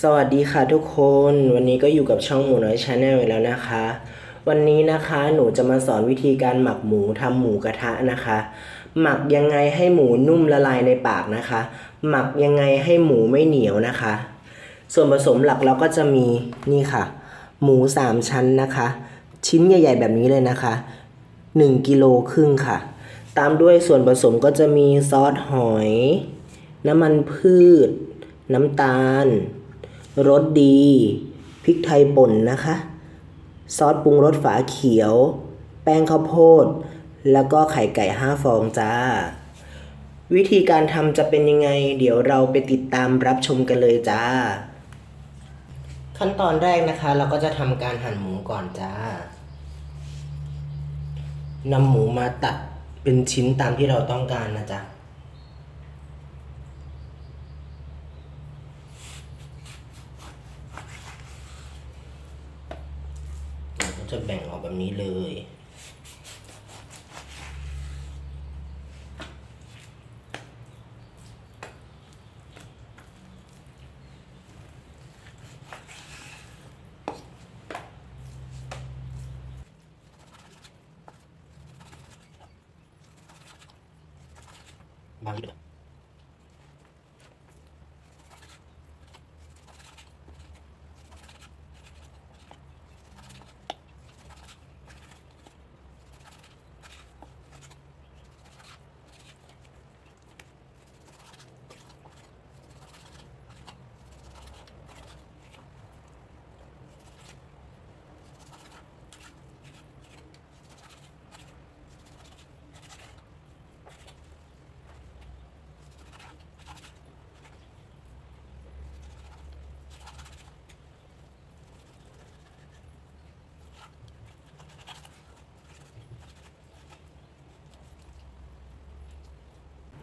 สวัสดีค่ะทุกคนวันนี้ก็อยู่กับช่องหมูน้อยชาแนลแล้วนะคะ วันนี้นะคะหนูจะมาสอนวิธีการหมักหมูทำหมูกระทะนะคะ หมักยังไงให้หมูนุ่มละลายในปากนะคะ หมักยังไงให้หมูไม่เหนียวนะคะ ส่วนผสมหลักเราก็จะมีนี่ค่ะ หมูสามชั้นนะคะ ชิ้นใหญ่ ๆ แบบนี้เลยนะคะ1กิโลครึ่งค่ะ ตามด้วยส่วนผสมก็จะมีซอสหอย น้ำมันพืช น้ำตาล รสดีพริกไทยป่นนะคะ ซอสปรุงรสฝาเขียว แป้งข้าวโพด แล้วก็ไข่ไก่ห้าฟองจ้า วิธีการทำจะเป็นยังไง เดี๋ยวเราไปติดตามรับชมกันเลยจ้า ขั้นตอนแรกนะคะ เราก็จะทำการหั่นหมูก่อนจ้านำหมูมาตัดเป็นชิ้นตามที่เราต้องการนะจ๊ะ เราก็ จะแบ่งออกแบบนี้เลยบางเดือ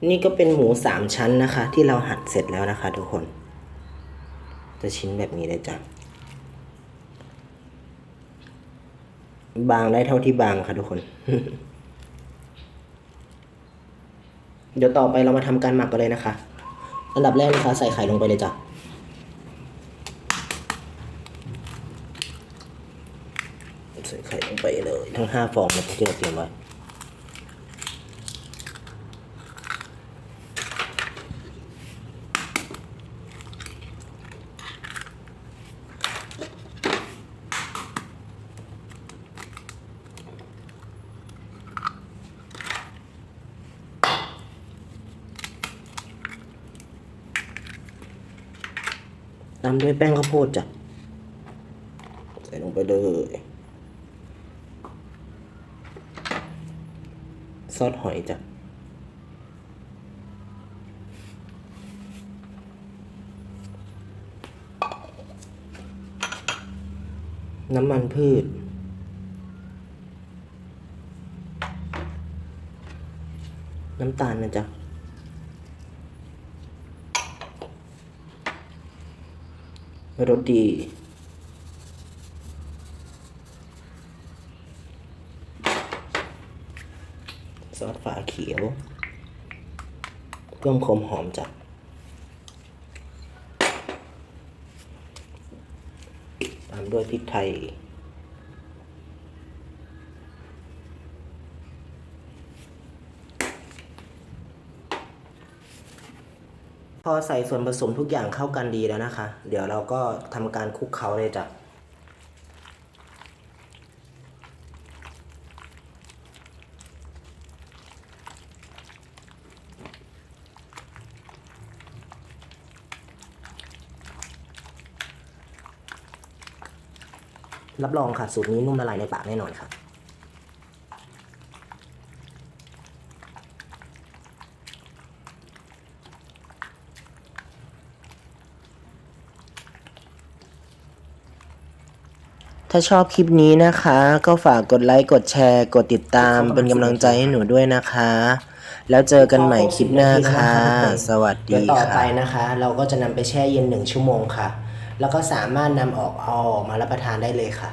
นี่ก็เป็นหมูสามชั้นนะคะ ที่เราหั่นเสร็จแล้วนะคะ ทุกคน จะชิ้นแบบนี้เลยจ้ะบางได้เท่าที่บางค่ะทุกคน เดี๋ยวต่อไปเรามาทำการหมักกันเลยนะคะ อันดับแรกนะคะ ใส่ไข่ลงไปเลยจ้ะใส่ไข่ลงไปเลย ทั้งห้าฟองนะที่เราเตรียมไว้ ตามด้วยแป้งข้าวโพดจ้ะ ใส่ลงไปเลย ซอสหอยจ้ะ น้ำมันพืช น้ำตาลนะจ๊ะ รสดี ซอสฝาเขียว เพิ่มความหอมจากตามด้วยพริกไทย พอใส่ส่วนผสมทุกอย่างเข้ากันดีแล้วนะคะ เดี๋ยวเราก็ทำการคลุกเคล้าเลยจ้ะรับรองค่ะสูตรนี้นุ่มละลายในปากแน่นอนค่ะ ถ้าชอบคลิปนี้นะคะ ก็ฝากกดไลค์กดแชร์ กดติดตามเป็นกำลังใจให้หนูด้วยนะคะ แล้วเจอกันใหม่คลิปหน้าค่ะ สวัสดีเดี๋ยวต่อค่ะไปนะคะ เราก็จะนำไปแช่เย็นหนึ่งชั่วโมงค่ะ แล้วก็สามารถนำออกเอาออกมารับประทานได้เลยค่ะ